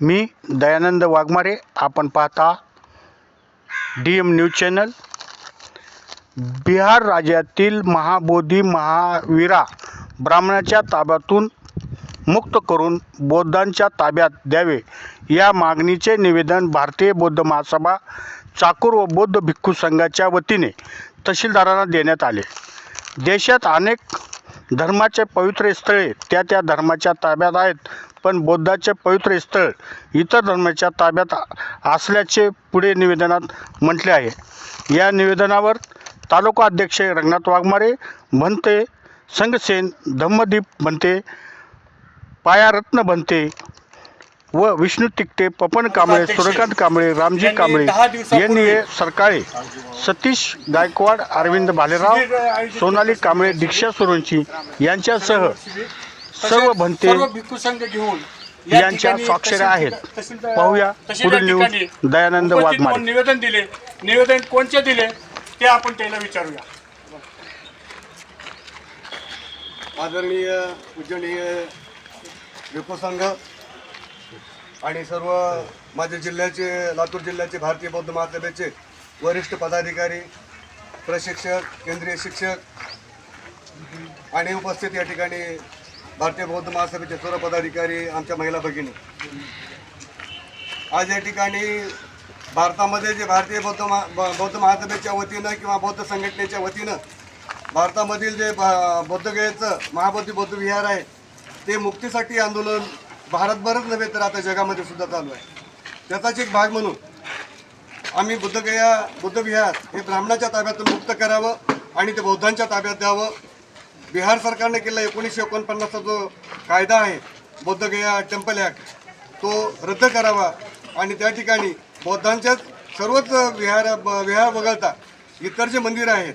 मी दयानंद वाघमारे. आपण पाहता D M news channel. Bihar राज्यातील महाबोधी महावीरा ब्राह्मणाच्या ताब्यातून मुक्त करून बौद्धांच्या ताब्यात द्यावे. या मागणीचे निवेदन भारतीय बौद्ध महासभा चाकूर व बौद्ध भिक्खू संघाच्या वतीने तहसीलदारांना देण्यात आले. देशात अनेक धर्माचे पवित्र स्थळे त्या त्या धर्माच्या ताब्यात आहेत. पण बौद्धाचे पवित्र स्थळ इतर धर्माच्या ताब्यात असल्याचे पुढे निवेदनात म्हटले आहे. या निवेदनावर तालुका अध्यक्ष रंगनाथ वाघमारे भंते संघसेन धम्मदीप भंते पायारत्न भंते व विष्णू तिकटे पपन कांबळे सूर्यकांत कांबळे रामजी कांबळे यांनी सरकाळे सतीश गायकवाड अरविंद भालेराव सोनाली कांबळे दीक्षा सुरवंशी यांच्यासह सर्व भंते सर्व भिक्खू संघ घेऊन या यांच्या स्वाक्षऱ्या आहेत. पाहूया. पुढील न्यूज ठिकाणी दयानंद वाघमारे. निवेदन दिले. निवेदन कोणचे दिले ते आपण त्याला विचारूया. आदरणीय पूजनीय विपो संघ आणि सर्व माझ्या जिल्ह्याचे लातूर जिल्ह्याचे भारतीय बौद्ध महासभेचे वरिष्ठ पदाधिकारी प्रशिक्षक केंद्रीय शिक्षक आणि उपस्थित या ठिकाणी भारतीय बौद्ध महासभेचे सर्व पदाधिकारी आमच्या महिला भगिनी. आज या ठिकाणी भारतामध्ये जे भारतीय बौद्ध महा बौद्ध महासभेच्या वतीनं किंवा बौद्ध संघटनेच्या वतीनं भारतामधील जे बौद्धगयेचं महाबोधी बौद्ध विहार आहे ते मुक्तीसाठी आंदोलन भारतभरच नव्हे तर आता जगामध्ये सुद्धा चालू आहे. त्याचाच एक भाग म्हणून आम्ही बुद्धगया बुद्धविहार हे ब्राह्मणाच्या ताब्यातून मुक्त करावं आणि ते बौद्धांच्या ताब्यात द्यावं. बिहार सरकारने केलेला एकोणीसशे एकोणपन्नासचा जो कायदा आहे बौद्धगया टेम्पल ॲक्ट तो रद्द करावा आणि त्या ठिकाणी बौद्धांच्याच सर्वच विहार ब- विहार वगळता इतर जे मंदिरं आहेत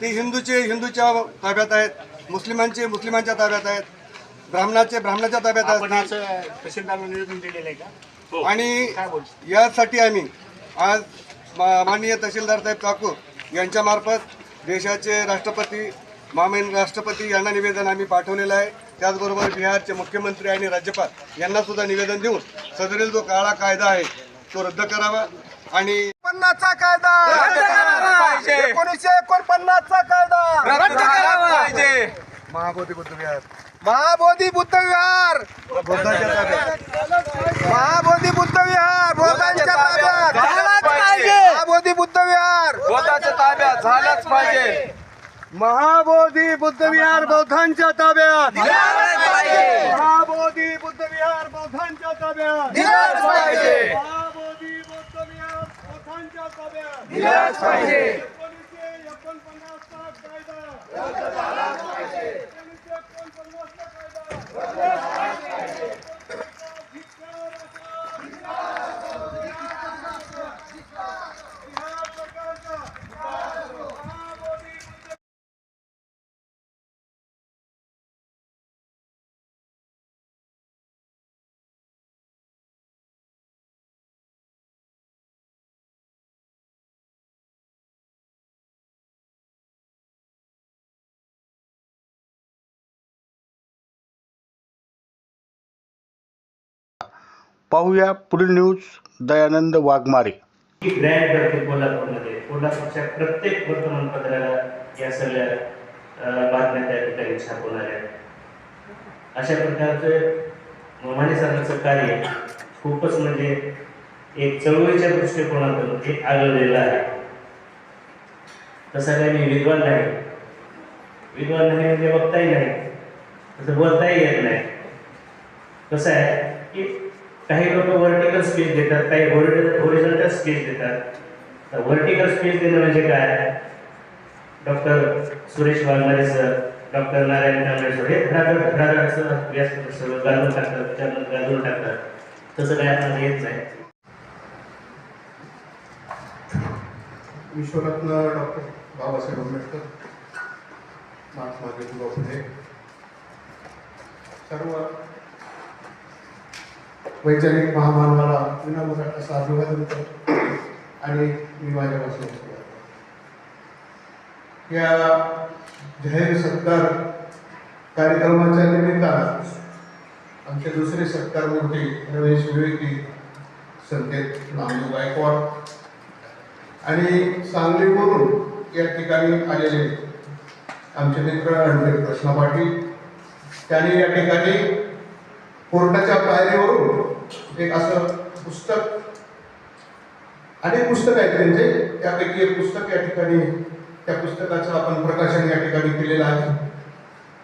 ते हिंदूचे हिंदूच्या ताब्यात आहेत मुस्लिमांचे मुस्लिमांच्या ताब्यात आहेत. ब्राह्मणाचे ब्राह्मणाच्या ताब्यात आपण असं निवेदन दिलेलं आहे का? आणि काय बोलतो? यासाठी आम्ही आज मा- माननीय तहसीलदार साहेब ठाकूर यांच्यामार्फत देशाचे राष्ट्रपती महामहिम राष्ट्रपती यांना निवेदन आम्ही पाठवलेलं आहे. त्याचबरोबर बिहारचे मुख्यमंत्री आणि राज्यपाल यांना सुद्धा निवेदन देऊन सदरील जो काळा कायदा आहे तो रद्द करावा आणि पन्नासचा कायदा एकोणीसशे एकोणपन्नासचा कायदा रद्द करावा पाहिजे. महाबोधी बुद्ध विहार. महाबोधी बुद्ध विहार. बुद्धाच्या ताब्यात. महाबोधी बुद्ध विहार बौद्धांच्या ताब्यात. महाबोधी बुद्ध विहार. बौद्धांच्या ताब्यात. झालंच पाहिजे. महाबोधी बुद्ध विहार बौद्धांच्या ताब्यात. महाबोधी बुद्ध विहार बौद्धांच्या ताब्यात. पाहिजे. महाबोधी बुद्ध विहार बौद्धांच्या ताब्यात. दिलाच पाहिजे. पाहूया पुढील न्यूज दयानंद वाघमारे. ही ब्रँड करते कोल्हापूरमध्ये. कोल्हापूरच्या प्रत्येक वर्तमानपत्राला या सगळ्या बातम्या त्या ठिकाणी छापून आल्या. अशा प्रकारचं माने सरांचं कार्य खूपच म्हणजे एक चळवळीच्या दृष्टिकोनातून ते आगळलेलं आहे. तसं काही मी विद्वान नाही. विद्वान नाही म्हणजे बघताही नाही. तसं बोलताही येत नाही. कसं आहे की काही लोक व्हर्टिकल स्पेस देतात काही ओरिजिनल स्पेस देतात. तर व्हर्टिकल स्पेस देणं म्हणजे काय? Doctor Suresh Waghmare sir doctor Narayan Kamble sir हे घराघर धडाधड असं व्यासपीठ सगळं गाजून टाकतात त्याच्यानं गाजून टाकतात. तसं काय आपल्याला येत नाही. विश्वरत्न डॉक्टर बाबासाहेब आंबेडकर महात्मा ज्योतिबा फुले सर्व वैचारिक महामानवाला विनामुखात असा अभिवादन करतो आणि मी माझ्यापासून या जाहीर सत्कार कार्यक्रमाच्या निमित्तानं आमचे दुसरे सत्कार सत्कारमूर्ती रमेश विवेकी संकेत नामदेव गायकवाड आणि सांगलीवरून या ठिकाणी आलेले आमचे मित्र रणवीर कृष्णा पाटील त्यांनी या ठिकाणी कोर्टाच्या पायरीवरून एक असं पुस्तक अनेक पुस्तक आहेत त्यांचे. त्यापैकी एक पुस्तक या ठिकाणी त्या पुस्तकाचं आपण प्रकाशन या ठिकाणी केलेलं आहे.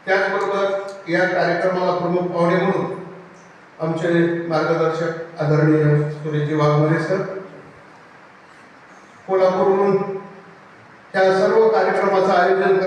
त्याचबरोबर या कार्यक्रमाला प्रमुख पाहुणे म्हणून आमचे मार्गदर्शक आदरणीय सुरेजी वाघमोरे सर कोल्हापूरहून त्या सर्व कार्यक्रमाचं आयोजन